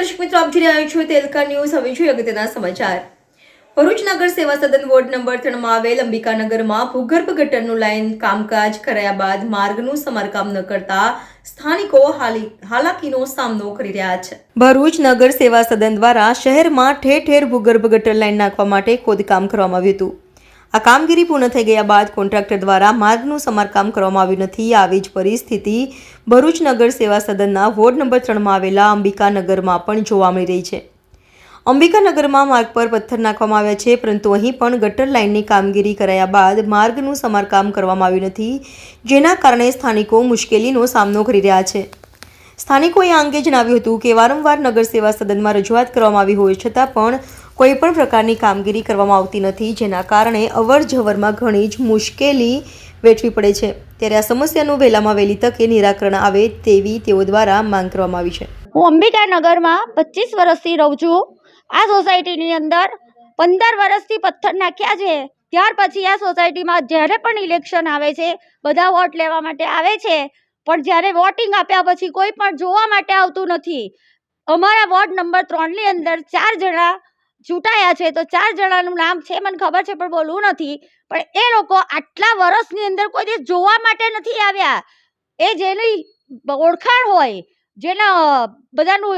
દર્શક મિત્રો, આપ રહ્યા છો તેલકા ન્યૂઝ. હવે જોઈએ અગત્યના સમાચાર. ભરૂચ નગર સેવા સદન વોર્ડ નંબર ત્રણમાં આવેલ અંબિકાનગરમાં ભૂગર્ભ ગટરનું લાઈન કામકાજ કરાયા બાદ માર્ગનું સમારકામ ન કરતા સ્થાનિકો હાલી હાલાકીનો સામનો કરી રહ્યા છે. ભરૂચ નગર સેવા સદન દ્વારા શહેરમાં ઠેર ઠેર ભૂગર્ભ ગટર લાઈન નાખવા માટે ખોદકામ કરવામાં આવ્યું હતું. આ કામગીરી પૂર્ણ થઈ ગયા બાદ કોન્ટ્રાક્ટર દ્વારા માર્ગનું સમારકામ કરવામાં આવ્યું નથી. આવી જ પરિસ્થિતિ ભરૂચ નગર સેવા સદનના વોર્ડ નંબર ત્રણમાં આવેલા અંબિકાનગરમાં પણ જોવા મળી રહી છે. અંબિકાનગરમાં માર્ગ પર પથ્થર નાખવામાં આવ્યા છે, પરંતુ અહીં પણ ગટર લાઇનની કામગીરી કરાયા બાદ માર્ગનું સમારકામ કરવામાં આવ્યું નથી, જેના કારણે સ્થાનિકો મુશ્કેલીનો સામનો કરી રહ્યા છે. સ્થાનિકોએ આ અંગે જણાવ્યું હતું કે વારંવાર નગર સેવા સદનમાં રજૂઆત કરવામાં આવી હોય છતાં પણ કોઈ પણ પ્રકારની કામગીરી કરવામાં આવતી નથી, જેના કારણે અવર જવરમાં ઘણી જ મુશ્કેલી વેઠવી પડે છે. ત્યારે આ સમસ્યાનું વહેલામાં વહેલી તકે નિરાકરણ આવે તેવી તેઓ દ્વારા માંગ કરવામાં આવી છે. હું અંબિકા નગરમાં પચીસ વર્ષથી રહું છું. આ સોસાયટીની અંદર પંદર વર્ષથી પથ્થર નાખ્યા છે. ત્યાર પછી આ સોસાયટીમાં જ્યારે પણ ઇલેક્શન આવે છે, બધા વોટ લેવા માટે આવે છે. પણ જ્યારે વોટિંગ આપ્યા પછી કોઈ પણ જોવા માટે આવતું નથી. અમારા વોર્ડ નંબર ત્રણની અંદર ચાર જણા ચૂંટાયા છે તો ચાર જણાનું નામ છે, મને ખબર છે, પણ બોલવું નથી. પણ એ લોકો આટલા વર્ષની અંદર કોઈ દિવસ જોવા માટે નથી આવ્યા. એ જેની ઓળખાણ હોય જેના બધાનું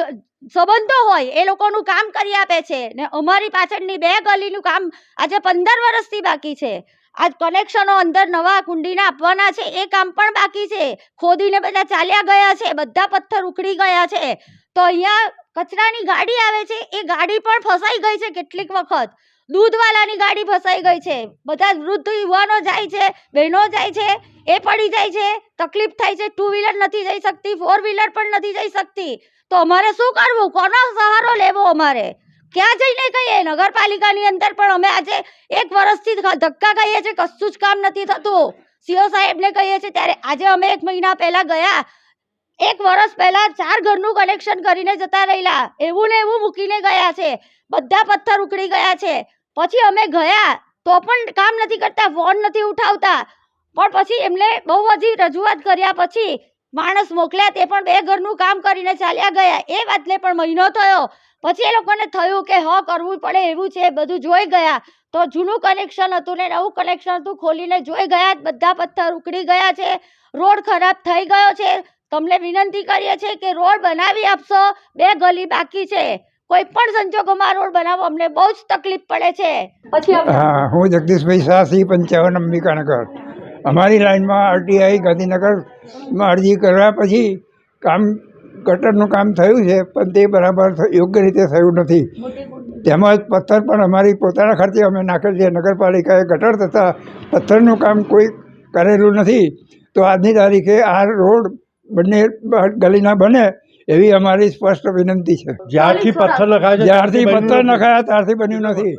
સંબંધો હોય, એ લોકોનું કામ કરી આપે છે. ને અમારી પાછળની બે ગલીનું કામ આજે પંદર વર્ષથી બાકી છે. આજ કનેક્શનો અંદર નવા કુંડીના આપવાના છે, એ કામ પણ બાકી છે. ખોદીને બધા ચાલ્યા ગયા છે, બધા પથ્થર ઉખડી ગયા છે. તો અહીંયા કચરાની ગાડી આવે છે, એ ગાડી પણ ફસાઈ ગઈ છે કેટલીક વખત. દૂધવાલાની ગાડી ફસાઈ ગઈ છે. બધા વૃદ્ધ યુવાનો જાય છે, બહેનો જાય છે, એ પડી જાય છે. તકલીફ થાય છે ટુ વ્હીલર નથી જઈ શકતી ફોર વ્હીલર પણ નથી જઈ શકતી. તો અમારે શું કરવું? કોનો સહારો લેવો અમારે? ક્યાં જઈને કહીએ? નગરપાલિકાની અંદર પણ અમે આજે એક વર્ષથી ધક્કા કહીએ છીએ, કશું જ કામ નથી થતું. સીઓ સાહેબને કહીએ છીએ, ત્યારે આજે અમે એક મહિના પહેલાં ગયા એક વર્ષ પહેલા ચાર ઘરનું કનેક્શન કરીને જતા રહેલા. એવું ને એવું મૂકીને ગયા છે. બધા પથ્થર ઉકળી ગયા છે. પછી અમે ગયા તો પણ કામ નથી કરતા ફોન નથી ઉઠાવતા. પણ પછી એમને બહુ બધી રજૂઆત કર્યા પછી માણસ મોકલ્યા તે પણ બે ઘરનું કામ કરીને ચાલ્યા ગયા. એ વાતને પણ મહિનો થયો. પછી એ લોકોને થયું કે હ, કરવું પડે એવું છે, બધું જોઈ ગયા. તો જૂનું કનેક્શન હતું ને નવું કનેક્શન હતું ખોલીને જોઈ ગયા. બધા પથ્થર ઉકળી ગયા છે. રોડ ખરાબ થઈ ગયો છે. તમને વિનંતી કરીએ છીએ કે રોડ બનાવી આપશો, બે ગલી બાકી છે. કોઈ પણ સંજોગોમાં રોડ બનાવો, અમને બહુ જ તકલીફ પડે છે. પછી હા, હું જગદીશભાઈ શાહ, સી પંચાવન અંબિકાનગર અમારી લાઈનમાં આરટીઆઈ ગાંધીનગરમાં અરજી કર્યા પછી કામ, ગટરનું કામ થયું છે, પણ તે બરાબર યોગ્ય રીતે થયું નથી. તેમજ પથ્થર પણ અમારી પોતાના ખર્ચે અમે નાખેલ છે. નગરપાલિકાએ ગટર તથા પથ્થરનું કામ કોઈ કરેલું નથી. તો આજની તારીખે આ રોડ બંને ગલીના બને એવી અમારી સ્પષ્ટ વિનંતી છે. જ્યારથી પથ્થર લખાયા છે જ્યારથી ત્યારથી પથ્થર નખાયા ત્યારથી બન્યું નથી.